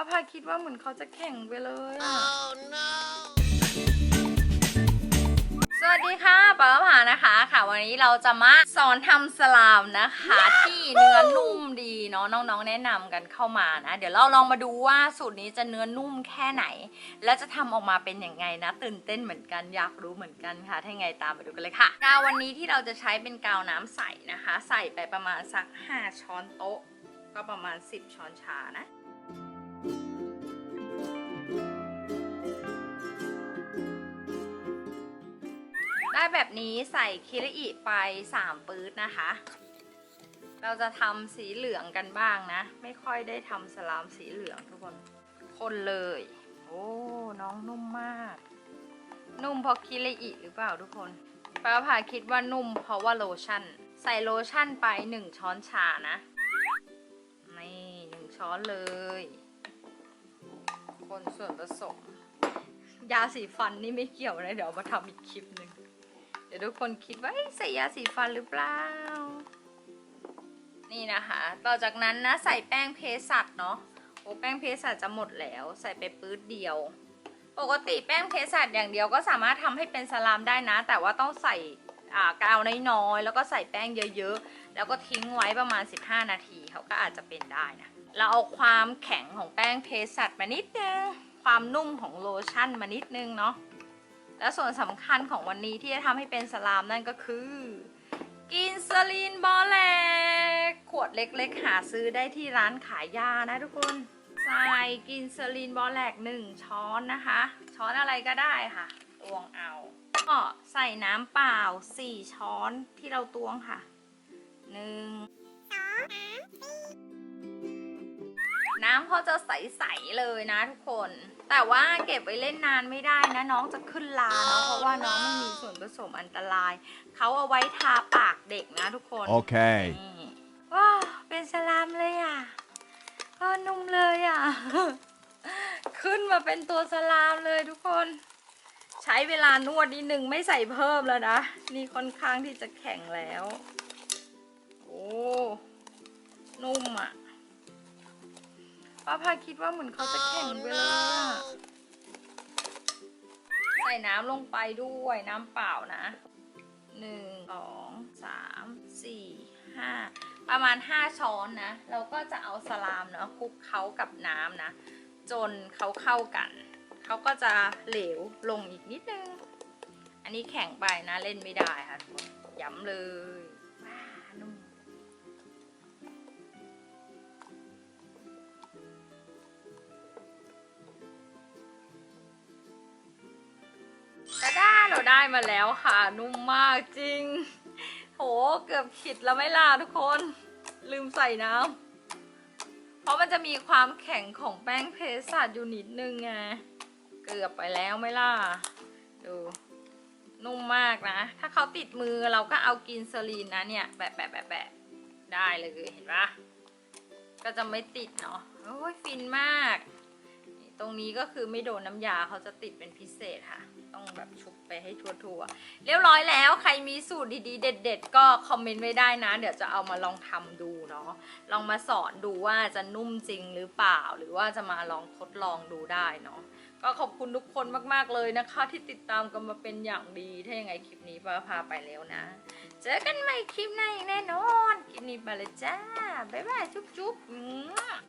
ป้าพาคิดว่าเหมือนเขาจะแข่งไปเลยอะสวัสดีค่ะป้าผานะคะค่ะ วันนี้เราจะมาสอนทำสลามนะคะ ที่เนื้อนุ่มดีเนาะน้องๆ แนะนำกันเข้ามานะ เดี๋ยวเราลองมาดูว่าสูตรนี้จะเนื้อนุ่มแค่ไหน แล้วจะทำออกมาเป็นยังไงนะ ตื่นเต้นเหมือนกันอยากรู้เหมือนกันค่ะ ถ้ายังไงตามไปดูกันเลยค่ะกาววันนี้ที่เราจะใช้เป็นกาวน้ำใสนะคะ ใส่ไปประมาณสัก 5 ช้อนโต๊ะ ก็ประมาณ 10 ช้อนชานะ ได้แบบนี้ใส่คิริอิไป 3 ปื๊ดนะคะ เราจะทำสีเหลืองกันบ้างนะ ไม่ค่อยได้ทำสลามสีเหลืองทุกคน คนเลย โอ้ น้องนุ่มมาก นุ่มเพราะคิริอิหรือเปล่าทุกคนป้าพาคิดว่านุ่มเพราะว่าโลชั่น ใส่โลชั่นไป 1 ช้อนชานะ นี่หนึ่งช้อนเลย คนส่วนผสมยาสีฟันนี่ไม่เกี่ยวนะเดี๋ยวมาทำอีกคลิปหนึ่ง เดี๋ยวทุกคนคิดว่าใส่ยาสีฟันหรือเปล่า นี่นะคะ ต่อจากนั้นนะใส่แป้งเพสัตเนาะ โอ้แป้งเพสัตจะหมดแล้ว ใส่ไปปื๊ดเดียว ปกติแป้งเพสัตอย่างเดียวก็สามารถทำให้เป็นสลามได้นะ แต่ว่าต้องใส่อ่ากาวน้อยๆ แล้วก็ใส่แป้งเยอะๆ แล้วก็ทิ้งไว้ประมาณ 15 นาทีเขาก็อาจจะเป็นได้นะ เราเอาความแข็งของแป้งเพสัตมานิดนึง ความนุ่มของโลชั่นมานิดนึงเนาะ และส่วนสำคัญของวันนี้ที่จะทำให้เป็นสลามนั่นก็คือ กินสลีนบอลแลกขวดเล็กๆ หาซื้อได้ที่ร้านขายยานะทุกคนใส่กินสลีนบอลแลกหนึ่งช้อนนะคะ ช้อนอะไรก็ได้ค่ะ ตวงเอาก็ใส่น้ำเปล่า 4 ช้อนที่เราตวงค่ะหนึ่งน้ำเขาจะใส ๆ เลยนะทุกคน แต่ว่าเก็บไว้เล่นนานไม่ได้นะน้องจะขึ้นลาเนาะเพราะว่าน้องไม่มีส่วนผสมอันตราย เขาเอาไว้ทาปากเด็กนะทุกคน Okay. นี่ว้าวเป็นสลามเลยอะก็นุ่มเลยอะ ขึ้นมาเป็นตัวสลามเลยทุกคน ใช้เวลานวดนิดนึงไม่ใส่เพิ่มแล้วนะ นี่ค่อนข้างที่จะแข็งแล้ว โอ้ นุ่มอะ ป้าพาคิดว่าเหมือนเขาจะแข็งไปเลยอะใส่น้ำลงไปด้วยน้ำเปล่านะหนึ่งสองสามสี่ห้าประมาณห้าช้อนนะ เราก็จะเอาสลามเนาะคลุกเขากับน้ำนะ จนเขาเข้ากัน เขาก็จะเหลวลงอีกนิดนึง อันนี้แข็งไปนะเล่นไม่ได้ค่ะย้ำเลยว้านุ่ม ได้มาแล้วค่ะ นุ่มมากจริง โหเกือบขิดแล้วไม่ล่ะทุกคน ลืมใส่น้ำเพราะมันจะมีความแข็งของแป้งเพสัตอยู่นิดนึงไงเกือบไปแล้วไม่ล่ะ ดูนุ่มมากนะ ถ้าเขาติดมือเราก็เอากินสลีนนะเนี่ยแบะแบะแบะแบะได้เลยเห็นปะก็จะไม่ติดเนาะโอ้ยฟินมาก ตรงนี้ก็คือไม่โดนน้ำยาเขาจะติดเป็นพิเศษค่ะ ต้องแบบชุบไปให้ทั่วๆ เรียบร้อยแล้วใครมีสูตรดีๆ เด็ด ๆ ก็คอมเมนต์ไว้ได้นะ เดี๋ยวจะเอามาลองทำดูเนาะ ลองมาสอนดูว่าจะนุ่มจริงหรือเปล่า หรือว่าจะมาลองทดลองดูได้เนาะ ก็ขอบคุณทุกคนมากๆเลยนะคะ ที่ติดตามกันมาเป็นอย่างดี ถ้ายังไงคลิปนี้ป้าพาไปแล้วนะ เจอกันใหม่คลิปหน้าอีกแน่นอน คลิปนี้ไปเลยจ้า บ๊ายบายจุ๊บๆ